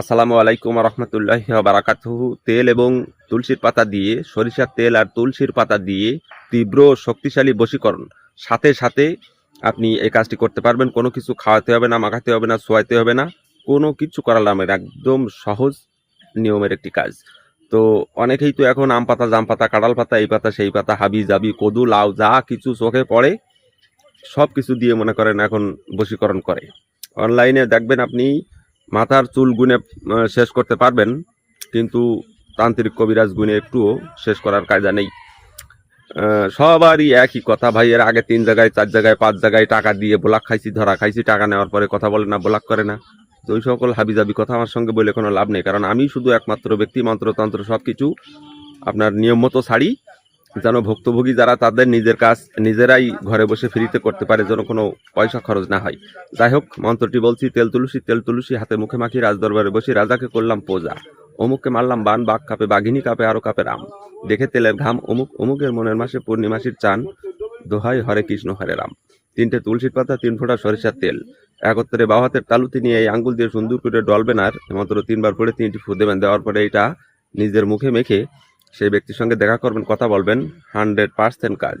আসসালামু আলাইকুম রহমতুল্লাহ বারাকাতুহু। তেল এবং তুলসীর পাতা দিয়ে, সরিষার তেল আর তুলসীর পাতা দিয়ে তীব্র শক্তিশালী বশীকরণ। সাথে সাথে আপনি এই কাজটি করতে পারবেন। কোনো কিছু খাওয়াতে হবে না, মাখাতে হবে না শোয়াইতে হবে না। কোনো কিছু করার নামে একদম সহজ নিয়মের একটি কাজ। তো অনেকেই তো এখন আম পাতা, জাম পাতা কাঁড়াল পাতা, এই পাতা, সেই পাতা, হাবি, জাবি, কদু, লাউ, যা কিছু চোখে পড়ে সব কিছু দিয়ে মনে করেন এখন বশীকরণ করে। অনলাইনে দেখবেন আপনি মাথার চুল গুনে শেষ করতে পারবেন, কিন্তু তান্ত্রিক কবিরাজ গুনে একটুও শেষ করার কায়দা নেই। সবারই একই কথা ভাই এর আগে তিন জায়গায়, চার জায়গায়, পাঁচ জায়গায় টাকা দিয়ে ব্লক খাইছি, ধরা খাইছি, টাকা নেওয়ার পরে কথা বলে না, ব্লক করে না। তো ওই সকল হাবিজাবি কথা আমার সঙ্গে বলে কোনো লাভ নেই, কারণ আমি শুধু একমাত্র ব্যক্তি, মন্ত্রতন্ত্র সব কিছু আপনার নিয়ম মতো ছাড়ি যেন ভুক্তভোগী যারা তাদের নিজের কাজ নিজেরাই ঘরে বসে ফ্রিতে করতে পারে যেন কোনো পয়সা খরচ না হয়। যাই হোক, মন্ত্রটি বলছি, তেল তুলসী তেল তুলসী, হাতে মুখে মাখি রাজদরবারে বসে রাজাকে করলাম পোজা। অমুককে মারলাম বান, বাঘ কাপে, বাঘিনী কাপে আরও কাপে রাম। দেখে তেলের ঘাম, অমুক, অমুকের মনের মাসে পূর্ণিমাসির চান। দোহাই, হরে কৃষ্ণ, হরে রাম। তিনটে তুলসীর পাতা, তিন ফোঁটা সরিষার তেল। একত্রে বাউ হাতের তালুতে নিয়ে এই আঙ্গুল দিয়ে সুন্দর করে ডলবেন আর মন্ত্র তিনবার পরে তিনটি ফু দেবেন। দেওয়ার পরে এটা নিজের মুখে মেখে সেই ব্যক্তির সঙ্গে দেখা করবেন কথা বলবেন হান্ড্রেড পার্সেন্ট কাজ।